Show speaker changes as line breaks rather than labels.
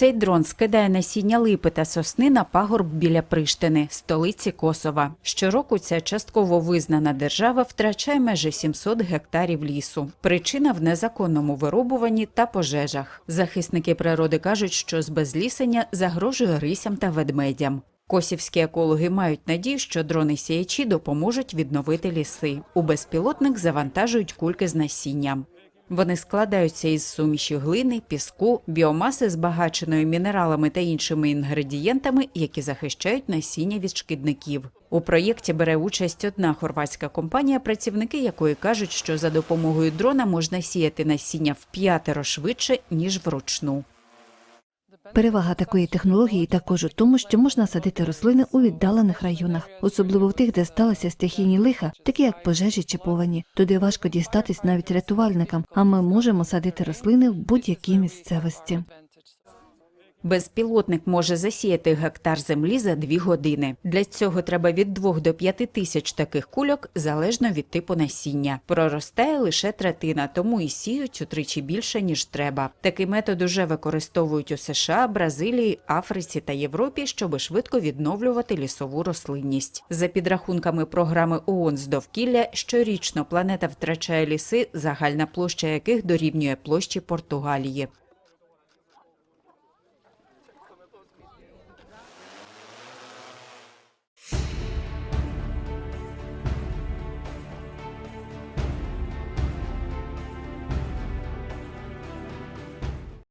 Цей дрон скидає насіння липи та сосни на пагорб біля Приштини, столиці Косова. Щороку ця частково визнана держава втрачає майже 700 гектарів лісу. Причина в незаконному вирубуванні та пожежах. Захисники природи кажуть, що збезлісення загрожує рисям та ведмедям. Косівські екологи мають надію, що дрони сіячі допоможуть відновити ліси. У безпілотник завантажують кульки з насінням. Вони складаються із суміші глини, піску, біомаси, збагаченої мінералами та іншими інгредієнтами, які захищають насіння від шкідників. У проєкті бере участь одна хорватська компанія, працівники якої кажуть, що за допомогою дрона можна сіяти насіння в п'ятеро швидше ніж вручну.
Перевага такої технології також у тому, що можна садити рослини у віддалених районах, особливо в тих, де сталися стихійні лиха, такі як пожежі чи повені. Туди важко дістатись навіть рятувальникам, а ми можемо садити рослини в будь-якій місцевості.
Безпілотник може засіяти гектар землі за дві години. Для цього треба від 2 до 5 тисяч таких кульок залежно від типу насіння. Проростає лише третина, тому і сіють утричі більше ніж треба. Такий метод уже використовують у США, Бразилії, Африці та Європі, щоби швидко відновлювати лісову рослинність. За підрахунками програми ООН з довкілля, щорічно планета втрачає ліси, загальна площа яких дорівнює площі Португалії. do.